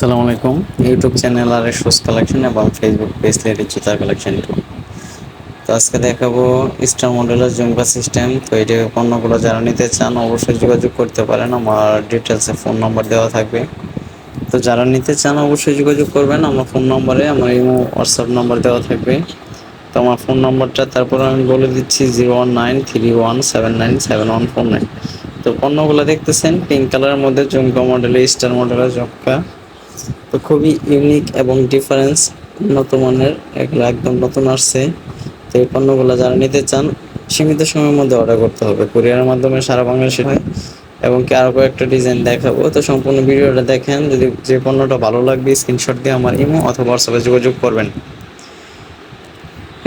আসসালামু আলাইকুম। YouTube channel আর শুজ কালেকশন এবং ফেসবুক পেজ থেকে জুতার কালেকশন তো আজকে দেখাবো স্টার মডেলের জুমকা সিস্টেম তো এই পণ্যগুলো যারা নিতে চান, অবশ্যই যোগাযোগ করতে পারেন। আমার ডিটেলসে ফোন নম্বর দেওয়া থাকবে। তো যারা নিতে চান, অবশ্যই যোগাযোগ করবেন। আমার ফোন নম্বরে আমার এই হোয়াটসঅ্যাপ নম্বর দেওয়া থাকবে। তো আমার ফোন নম্বরটা তারপর আমি বলে দিচ্ছি zero one nine three one seven nine seven one four nine তো পণ্যগুলো দেখতেছেন পিঙ্ক কালারের মধ্যে জুমকা মডেলের স্টার মডেলের জুমকা তো খুবই ইউনিক এবং ডিফারেন্স উন্নত মানের, এগুলো একদম নতুন আসছে। তো এই পণ্যগুলো যারা নিতে চান, সীমিত সময়ের মধ্যে অর্ডার করতে হবে। কুরিয়ারের মাধ্যমে সারা বাংলাদেশে হয় এবং কি আরও কয়েকটা ডিজাইন দেখাবো। তো সম্পূর্ণ ভিডিওটা দেখেন, যদি যে পণ্যটা ভালো লাগবে স্ক্রিনশট দিয়ে আমার ইমো অথবা হোয়াটসঅ্যাপে যোগাযোগ করবেন।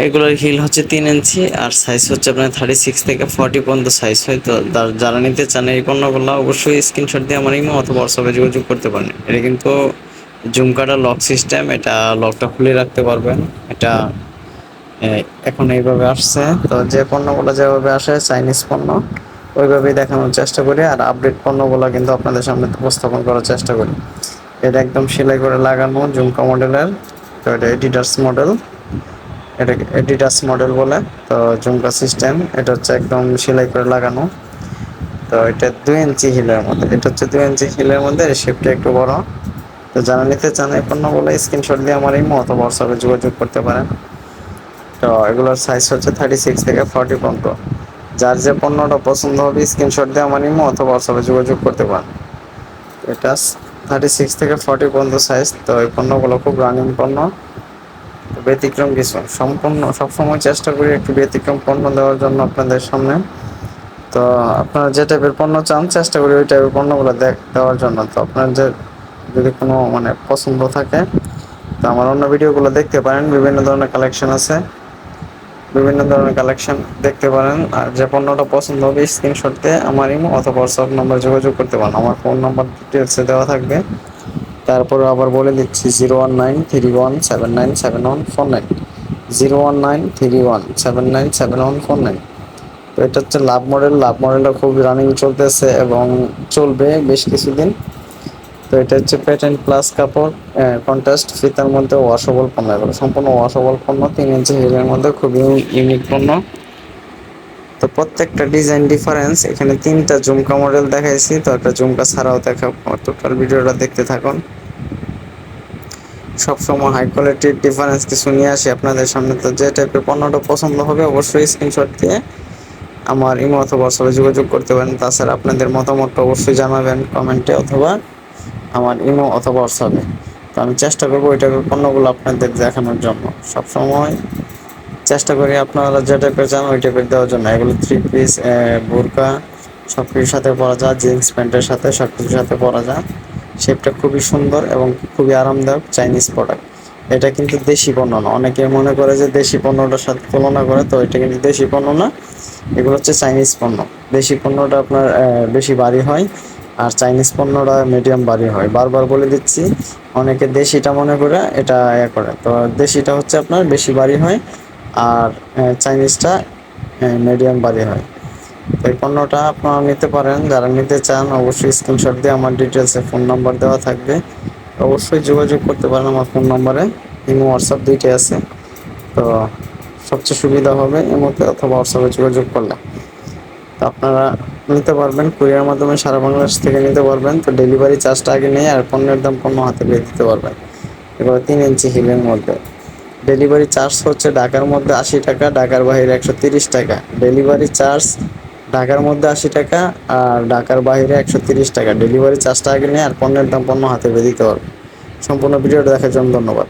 এগুলোর হিল হচ্ছে তিন ইঞ্চি আর সাইজ হচ্ছে আপনার থার্টি সিক্স থেকে ফর্টি পর্যন্ত সাইজ হয়। তো যারা নিতে চান এই পণ্যগুলো অবশ্যই স্ক্রিনশট দিয়ে আমার ইমো অথবা হোয়াটসঅ্যাপে যোগাযোগ করতে পারেন। এটা কিন্তু জুমকাটা লক সিস্টেম এটা লকটা খুলে রাখতে পারবেন। এটা এখন এইভাবে আসছে। তো যে পণ্যগুলো যেভাবে আসে চাইনিজ পণ্য, ওইভাবেই দেখানোর চেষ্টা করি আর আপডেট পণ্যগুলো কিন্তু আপনাদের সামনে উপস্থাপন করার চেষ্টা করি। এটা একদম সেলাই করে লাগানো জুমকা মডেলের তো এটা এডিটার্স মডেল এটা এডিটাস মডেল বলে। তো জুমকা সিস্টেম এটা হচ্ছে একদম সেলাই করে লাগানো। তো এটা দুই ইঞ্চি হিলের মধ্যে, এটা হচ্ছে দুই ইঞ্চি হিলের মধ্যে শেপটা একটু বড়। তো যারা নিতে চান এই পণ্যগুলো স্ক্রিনশট দিয়ে আমার এই মতো হোয়াটসঅ্যাপে যোগাযোগ করতে পারেন। তো এগুলোর সাইজ হচ্ছে থার্টি সিক্স থেকে ফর্টি পর্যন্ত। যার যে পণ্যটা পছন্দ হবে স্ক্রিনশট দিয়ে আমার ইমো অথবা হোয়াটসঅ্যাপে যোগাযোগ করতে পারেন। এটা থার্টি সিক্স থেকে ফর্টি পর্যন্ত সাইজ তো এই পণ্যগুলো খুব রানিং পণ্য। ব্যতিক্রম কিছু। সম্পূর্ণ, সবসময় চেষ্টা করি একটু ব্যতিক্রম পণ্য দেওয়ার জন্য আপনাদের সামনে। তো আপনারা যে টাইপের পণ্য চান, চেষ্টা করি ওই টাইপের পণ্যগুলো দেওয়ার জন্য। তো আপনার যে যদি কোনো মানে পছন্দ থাকে, তো আমার অন্য ভিডিওগুলো দেখতে পারেন। বিভিন্ন ধরনের কালেকশন আছে। বিভিন্ন ধরনের কালেকশন দেখতে পারেন। আর যে পণ্যটা পছন্দ হবে স্ক্রিনশট দিয়ে আমার ইমো অথবা হোয়াটসঅ্যাপ নাম্বার যোগাযোগ করতে পারেন। আমার ফোন নাম্বার ডিটেলসে দেওয়া থাকবে। তারপরে আবার বলে দিচ্ছি zero one nine three one seven nine seven one four nine. Zero one nine three one seven nine seven one four nine. তো এটা হচ্ছে লাভ মডেল। লাভ মডেলটা খুব রানিং চলতেছে এবং চলবে বেশ কিছুদিন। তো এটা হচ্ছে প্যাটার্ন প্লাস কাপড় কন্ট্রাস্ট ফিতার মধ্যে ওয়াশেবল পণ্য এগুলো। সম্পূর্ণ ওয়াশেবল পণ্য, তিন ইঞ্চি হিলের মধ্যে খুবই ইউনিক পণ্য। তো প্রত্যেকটা ডিজাইন ডিফারেন্স এখানে তিনটা জুমকা মডেল দেখাইছি, তো একটা জুমকা ছাড়াও দেখা টোটাল ভিডিওটা দেখতে থাকুন। সবসময় হাই কোয়ালিটির ডিফারেন্স কিছু নিয়ে আসি আপনাদের সামনে, তো যে টাইপের পণ্যটা পছন্দ হবে অবশ্যই স্ক্রিনশট দিয়ে আমার ইমো অথবা হোয়াটসঅ্যাপে যোগাযোগ করতে পারেন। তাছাড়া আপনাদের মতামতটা অবশ্যই জানাবেন কমেন্টে অথবা আমার ইমো অথবা হোয়াটসঅ্যাপে তো আমি চেষ্টা করব ওই টাইপের পণ্যগুলো আপনাদের দেখানোর জন্য। সবসময় চেষ্টা করি আপনারা যে টাইপের চান ওই টাইপের দেওয়ার জন্য। এগুলো থ্রি পিস বোরকা সব কিছুর সাথে পরা যায় জিন্স প্যান্টের সাথে সব কিছুর সাথে পরা যায়। শেপটা খুবই সুন্দর এবং খুবই আরামদায়ক চাইনিজ প্রোডাক্ট এটা কিন্তু দেশি পণ্য না। অনেকে মনে করে যে দেশি পণ্যটার সাথে তুলনা করে, তো এটা কিন্তু দেশি পণ্য না। এগুলো হচ্ছে চাইনিজ পণ্য। দেশি পণ্যটা আপনার বেশি ভারী হয় আর চাইনিজ পণ্যটা মিডিয়াম ভারী হয়। বারবার বলে দিচ্ছি, অনেকে দেশিটা মনে করে এটা ইয়ে করে। তো দেশিটা হচ্ছে আপনার বেশি ভারী হয় আর চাইনিজটা মিডিয়াম ভারী হয়। তো এই পণ্যটা আপনারা নিতে পারেন। যারা নিতে চান, অবশ্যই স্ক্রিনশট দিয়ে আমার ডিটেলসে ফোন নাম্বার দেওয়া থাকবে। অবশ্যই যোগাযোগ করতে পারেন আমার ফোন নাম্বারে ইমো হোয়াটসঅ্যাপ দুইটাই আছে। তো সবচেয়ে সুবিধা হবে ইমোতে অথবা হোয়াটসঅ্যাপে যোগাযোগ করলে। তো আপনারা নিতে পারবেন কুরিয়ার মাধ্যমে সারা বাংলাদেশ থেকে নিতে পারবেন। তো ডেলিভারি চার্জটা আগে নিয়ে আর পণ্যের দাম পণ্য হাতে পেয়ে দিতে পারবেন। এবার তিন ইঞ্চি হিলের মধ্যে। ডেলিভারি চার্জ হচ্ছে ঢাকার মধ্যে আশি টাকা, ঢাকার বাহিরে একশো তিরিশ টাকা। ডেলিভারি চার্জ ঢাকার মধ্যে আশি টাকা আর ঢাকার বাহিরে একশো তিরিশ টাকা। ডেলিভারি চার্জটা আগে নিয়ে আর পণ্যের দাম পণ্য হাতে দিতে পারবে। সম্পূর্ণ ভিডিওটা দেখার জন্য ধন্যবাদ।